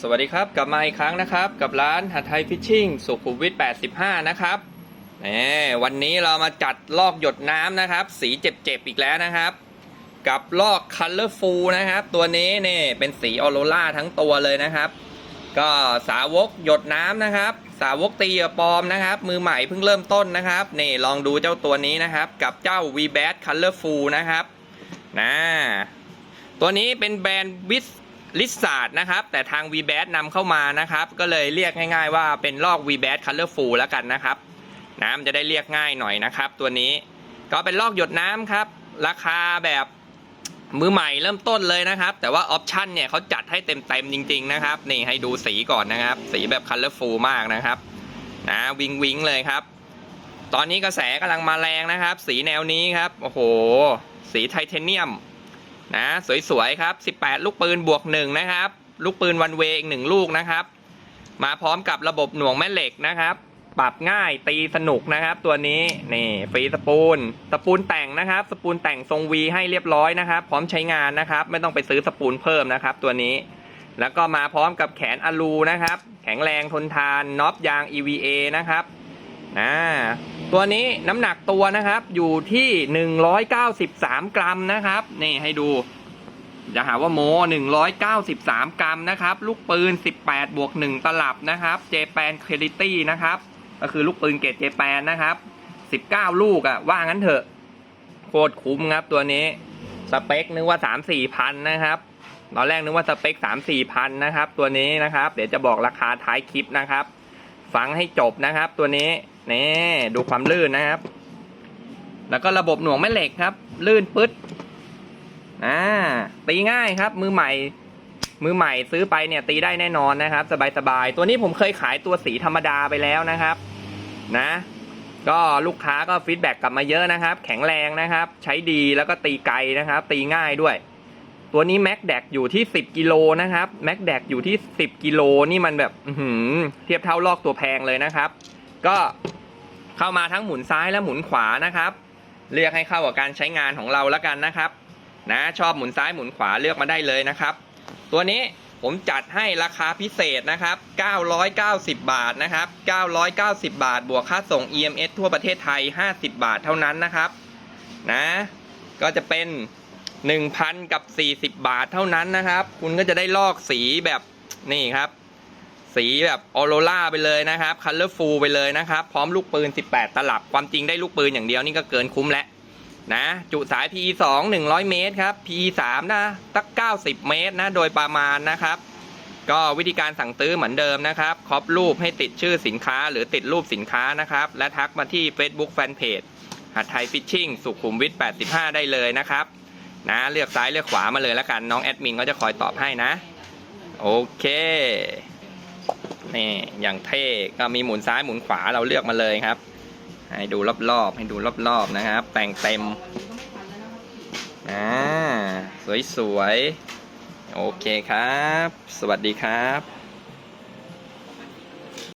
สวัสดีครับ กลับมาอีกครั้งนะครับ กับร้านหัดไทยฟิชชิ่งสุขุมวิท 85 นะครับแหมวันนี้เรามาจัดลอกหยดน้ำนะครับ สีเจ็บๆอีกแล้วนะครับ กับลอก Colorful นะครับ ตัวนี้เนี่ยเป็นสีออโรราทั้งตัวเลยนะครับ ก็สาวกหยดน้ำนะครับ สาวกตีอปอมนะครับ มือใหม่เพิ่งเริ่มต้นนะครับนี่ลองดูเจ้าตัวนี้นะครับ กับเจ้า v b a t Colorful นะครับนะตัวนี้เป็นแบรนด์วิส ลิสซาร์ดนะครับ แต่ทาง v b a t นำเข้ามานะครับ ก็เลยเรียกง่ายๆว่าเป็นลอก v b a t Colorful แล้วกันนะครับ น้ำจะได้เรียกง่ายหน่อยนะครับ ตัวนี้ก็เป็นลอกหยดน้ำครับ ราคาแบบมือใหม่เริ่มต้นเลยนะครับ แต่ว่าออปชันเนี่ยเขาจัดให้เต็มๆจริง ๆ นะครับ นี่ให้ดูสีก่อนนะครับ สีแบบคัลเลอร์ฟูลมากนะครับนะวิงวิงเลยครับ ตอนนี้กระแสกำลังมาแรงนะครับ สีแนวนี้ครับ โอ้โห สีไทเทเนียม นะสวยๆครับ 18 ลูกปืนบวกหนึ่งนะครับ ลูกปืนวันเวอีกหนึ่งลูกนะครับ มาพร้อมกับระบบหน่วงแม่เหล็กนะครับ ปรับง่ายตีสนุกนะครับ ตัวนี้นี่ฟรีสปูลสปูลแต่งนะครับ สปูลแต่งทรงวีให้เรียบร้อยนะครับ พร้อมใช้งานนะครับ ไม่ต้องไปซื้อสปูลเพิ่มนะครับ ตัวนี้ แล้วก็มาพร้อมกับแขนอลูนะครับ แข็งแรงทนทานน็อปยาง EVA นะครับ อ่าตัวนี้น้ำหนักตัวนะครับ อยู่ที่ 193 กรัมนะครับ นี่ให้ดูอย่าหาว่าโม193 กรัมนะครับ ลูกปืน 18 บวก 1 ตลับนะครับ เจแปนเคลิตี้นะครับ ก็คือลูกปืนเกรดเจแปนนะครับ 19 ลูกอะว่างั้นเถอะโคตรคุ้มครับตัวนี้ สเปคนึกว่า 3 4พันนะครับ ตอนแรกนึกว่าสเปค 3 4พันนะครับ ตัวนี้นะครับ เดี๋ยวจะบอกราคาท้ายคลิปนะครับ ฟังให้จบนะครับตัวนี้ นี่ดูความลื่นนะครับ แล้วก็ระบบหน่วงแม่เหล็กครับ ลื่นปึ๊ดอ่าตีง่ายครับ มือใหม่ มือใหม่ซื้อไปเนี่ย ตีได้แน่นอนนะครับ สบายๆตัวนี้ผมเคยขายตัวสีธรรมดาไปแล้วนะครับ นะ ก็ลูกค้าก็ฟีดแบ็กกลับมาเยอะนะครับ แข็งแรงนะครับ ใช้ดีแล้วก็ตีไกลนะครับ ตีง่ายด้วย ตัวนี้แม็กแดกอยู่ที่ 10กิโลนะครับแม็กแดกอยู่ที่ 10กิโลนี่มันแบบเทียบเท่าลอกตัวแพงเลยนะครับ ก็ เข้ามาทั้งหมุนซ้ายและหมุนขวานะครับ เลือกให้เข้ากับการใช้งานของเราแล้วกันนะครับ นะชอบหมุนซ้ายหมุนขวาเลือกมาได้เลยนะครับ ตัวนี้ผมจัดให้ราคาพิเศษนะครับ 990 บาทนะครับ 990 บาท บวกค่าส่ง EMS ทั่วประเทศไทย 50 บาทเท่านั้นนะครับ นะ ก็จะเป็น 1,000 กับ 40 บาทเท่านั้นนะครับ คุณก็จะได้ลอกสีแบบนี่ครับ สีแบบออโรราไปเลยนะครับคัลเลอร์ฟูลไปเลยนะครับ พร้อมลูกปืน 18 ตลับ ความจริงได้ลูกปืนอย่างเดียวนี่ก็เกินคุ้มแล้วนะ จุสาย PE 2 100 เมตรครับ PE 3นะตัก90 เมตรนะ โดยประมาณนะครับ ก็วิธีการสั่งซื้อเหมือนเดิมนะครับครอบรูปให้ติดชื่อสินค้าหรือติดรูปสินค้านะครับ และทักมาที่ Facebook Fanpage หัดไทยฟิชชิ่งสุขุมวิท85 ได้เลยนะครับ นะเลือกซ้ายเลือกขวามาเลยแล้วกันน้องแอดมินก็จะคอยตอบให้นะ โอเค นี่อย่างเท่ก็มีหมุนซ้ายหมุนขวาเราเลือกมาเลยครับ ให้ดูรอบๆ ให้ดูรอบๆนะครับ แต่งเต็มอ่าสวยๆ โอเคครับ สวัสดีครับ